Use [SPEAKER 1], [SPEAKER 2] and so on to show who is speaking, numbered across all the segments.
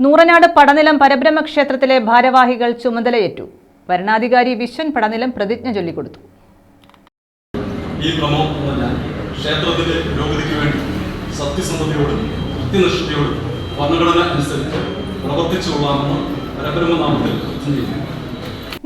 [SPEAKER 1] നൂറനാട് പടനിലം പരബ്രഹ്മ ക്ഷേത്രത്തിലെ ഭാരവാഹികൾ ചുമതലയേറ്റു. ഭരണാധികാരി വിശ്വൻ പടനിലം പ്രതിജ്ഞ ചൊല്ലിക്കൊടുത്തു.
[SPEAKER 2] ഈ പ്രമോദ് ക്ഷേത്രത്തിന്റെ പുരോഗതിക്ക് വേണ്ടി സത്യസന്ധതയോടും കൃത്യനിഷ്ഠയോടും ഭരണഘടന അനുസരിച്ച് പ്രവർത്തിച്ചുകൊള്ളാമെന്ന് പരബ്രഹ്മനാമത്തിൽ പ്രതിജ്ഞ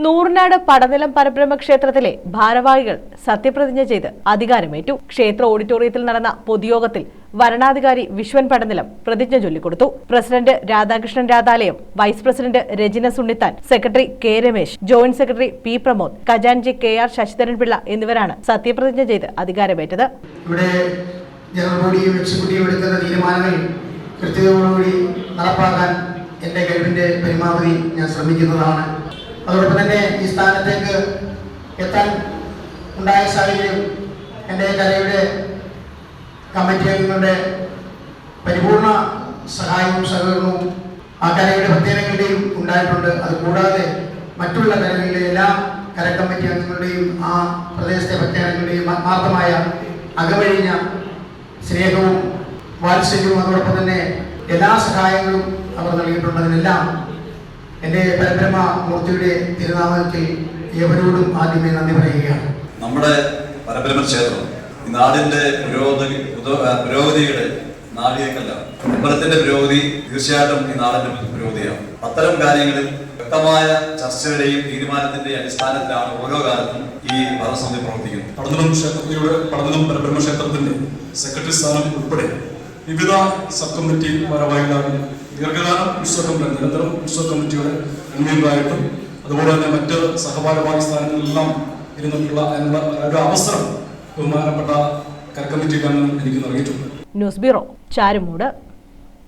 [SPEAKER 3] നൂറിനാട് പടനിലം പരബ്രഹ്മ ക്ഷേത്രത്തിലെ ഭാരവാഹികൾ സത്യപ്രതിജ്ഞ ചെയ്ത് അധികാരമേറ്റു. ക്ഷേത്ര ഓഡിറ്റോറിയത്തിൽ നടന്ന പൊതുയോഗത്തിൽ വരണാധികാരി വിശ്വൻ പടനിലം പ്രതിജ്ഞ ചൊല്ലിക്കൊടുത്തു. President Radhakrishnan Radhalayam vice president Rajina Sunnithan secretary K Ramesh joint secretary P Pramod ഖജാൻജി K R Sasidharan Pillai എന്നിവരാണ് സത്യപ്രതിജ്ഞ ചെയ്ത് അധികാരമേറ്റത്.
[SPEAKER 4] ഇവിടെ കൃത്യതയോടുകൂടി നടപ്പാക്കാൻ എന്റെ കഴിവിന്റെ പരമാവധി ഞാൻ ശ്രമിക്കുന്നതാണ്. അതോടൊപ്പം തന്നെ ഈ സ്ഥാനത്തേക്ക് എത്താൻ ഉണ്ടായ സാഹചര്യം എന്റെ കലയുടെ കമ്മിറ്റി അംഗങ്ങളുടെ പരിപൂർണ സഹായവും സഹകരണവും ആ കലയുടെ പ്രത്യേകങ്ങളുടെയും ഉണ്ടായിട്ടുണ്ട്. അതുകൂടാതെ മറ്റുള്ള കലകളിലെ എല്ലാ കര കമ്മിറ്റി അംഗങ്ങളുടെയും ആ പ്രദേശത്തെ പ്രത്യേകങ്ങളുടെയും ആത്മാർത്ഥമായ അകമഴിഞ്ഞ സ്നേഹവും വാത്സല്യവും അതോടൊപ്പം തന്നെ എല്ലാ സഹായങ്ങളും അവർ നൽകിയിട്ടുണ്ട്. അതിനെല്ലാം എന്റെ പരബ്രഹ്മ മൂർത്തിയുടെ തിരുനാമത്തിൽ ഏവരോടും ആദ്യമേ നന്ദി പറയുകയാണ്.
[SPEAKER 5] നമ്മുടെ പരബ്രഹ്മ ക്ഷേത്രം ഈ നാടിന്റെ പുരോഗതി പുരോഗതിയുടെ നാഴികക്കല്ല. അമ്പലത്തിന്റെ പുരോഗതി തീർച്ചയായിട്ടും ഈ നാടിന്റെ പുരോഗതിയാണ്. അത്തരം കാര്യങ്ങളിൽ വ്യക്തമായ ചർച്ചയുടെയും തീരുമാനത്തിന്റെയും അടിസ്ഥാനത്തിലാണ് ഓരോ കാലത്തും ഈ ഭരണസമിതി പ്രവർത്തിക്കുന്നത്.
[SPEAKER 2] പടനിലം ക്ഷേത്രത്തിലൂടെ പടനിലം പരബ്രഹ്മ ക്ഷേത്രത്തിന്റെ സെക്രട്ടറി സ്ഥാനം ഉൾപ്പെടെ വിവിധ സബ് കമ്മിറ്റി ഭാരവാഹികളായി ദീർഘകാല ഉത്സവ നിരന്തരം ഉത്സവ കമ്മിറ്റിയുടെ അംഗീകാരമായിട്ടും അതുപോലെ തന്നെ മറ്റ് സഹഭാരവാഹി സ്ഥാനങ്ങളിലെല്ലാം ഇരുന്നിട്ടുള്ള അതിനുള്ള ഒരു അവസരം ബഹുമാനപ്പെട്ട കരക്കമ്മിറ്റി അംഗങ്ങൾ എനിക്ക് നൽകിയിട്ടുണ്ട്.
[SPEAKER 3] News bureau Charummood.